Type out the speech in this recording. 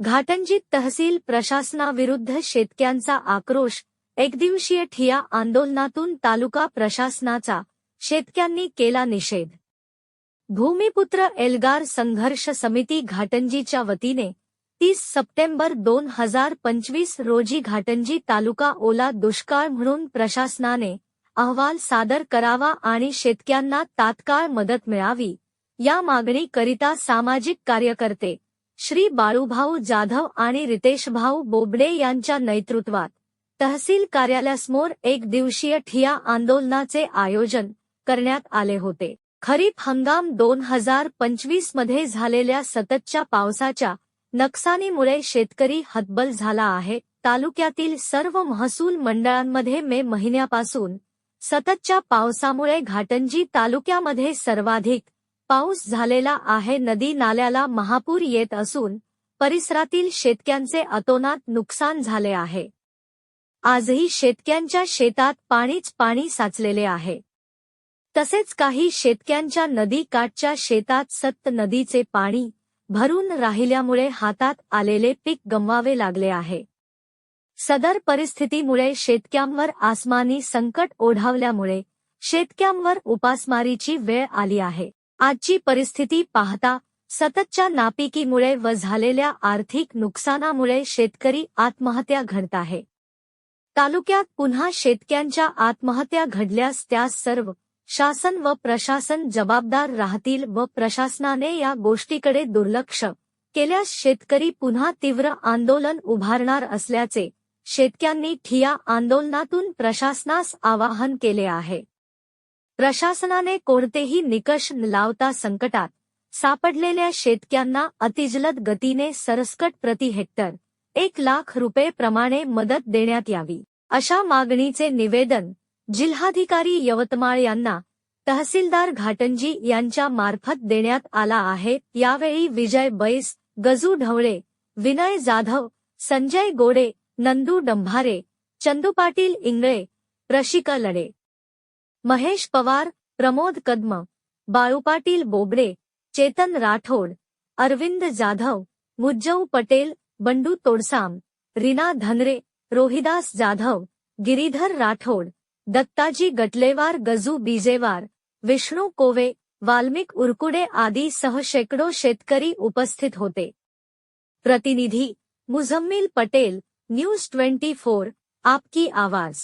घाटंजीत तहसील प्रशासनाविरुद्ध शेतक्यांचा आक्रोश एकदिवसीय ठिया आंदोलनातून तालुका प्रशासनाचा शेतक्यांनी केला निषेध. भूमिपुत्र एल्गार संघर्ष समिती घाटंजीच्या वतीने तीस सप्टेंबर दोन हजार पंचवीस रोजी घाटंजी तालुका ओला दुष्काळ म्हणून प्रशासनाने अहवाल सादर करावा आणि शेतक्यांना तात्काळ मदत मिळावी या मागणीकरिता सामाजिक कार्यकर्ते श्री बाळूभाऊ जाधव आणि रितेशभाऊ बोबडे यांच्या नेतृत्वात तहसील कार्यालयासमोर एक दिवसीय ठिया आंदोलनाचे आयोजन करण्यात आले होते. खरीप हंगाम दोन हजार पंचवीसमध्ये झालेल्या सततच्या पावसाच्या नकसानीमुळे शेतकरी हतबल झाला आहे. तालुक्यातील सर्व महसूल मंडळांमध्ये मे महिन्यापासून सततच्या पावसामुळे घाटंजी तालुक्यामध्ये सर्वाधिक पाऊस झालेला आहे. नदी नाल्याला महापूर येत असून परिसरातील शेतक्यांचे अतोनात नुकसान झाले आहे. आजही शेतक्यांच्या शेतात पाणीच पाणी साचलेले आहे. तसेच काही शेतक्यांच्या नदी काठच्या शेतात सत्त नदीचे पाणी भरून राहिल्यामुळे हातात आलेले पीक गमवावे लागले आहे. सदर परिस्थितीमुळे शेतक्यांवर आसमानी संकट ओढावल्यामुळे शेतक्यांवर उपासमारीची वेळ आली आहे. आजची परिस्थिती पाहता सततच्या नापिकीमुळे व झालेल्या आर्थिक नुकसानामुळे शेतकरी आत्महत्या घडत आहे. तालुक्यात पुन्हा शेतकऱ्यांच्या आत्महत्या घडल्यास त्यास सर्व शासन व प्रशासन जबाबदार राहतील व प्रशासनाने या गोष्टीकडे दुर्लक्ष केल्यास शेतकरी पुन्हा तीव्र आंदोलन उभारणार असल्याचे शेतक्यांनी ठिया आंदोलनातून प्रशासनास आवाहन केले आहे. प्रशासनाने कोणतेही निकष न लावता संकटात सापडलेल्या शेतक्यांना अतिजलद गतीने सरसकट प्रति हेक्टर एक लाख रुपये प्रमाणे मदत देण्यात यावी. अशा मागणीचे निवेदन जिल्हाधिकारी यवतमाळ यांना तहसीलदार घाटंजी यांच्या मार्फत देण्यात आला आहे. यावेळी विजय बैस गजू ढवळे विनय जाधव संजय गोडे नंदू डंभारे चंदू पाटील इंगळे प्रशिका लडे महेश पवार प्रमोद कदम बाळू पाटील बोबडे चेतन राठोड अरविंद जाधव मुज्जऊ पटेल बंडू तोडसाम रीना धनरे रोहिदास जाधव गिरीधर राठोड दत्ताजी गटलेवार गजू बीजेवार विष्णू कोवे वाल्मिक उरकुडे आदी सह शेकडो शेतकरी उपस्थित होते. प्रतिनिधी Muzammil Patel news twenty four आपकी आवाज.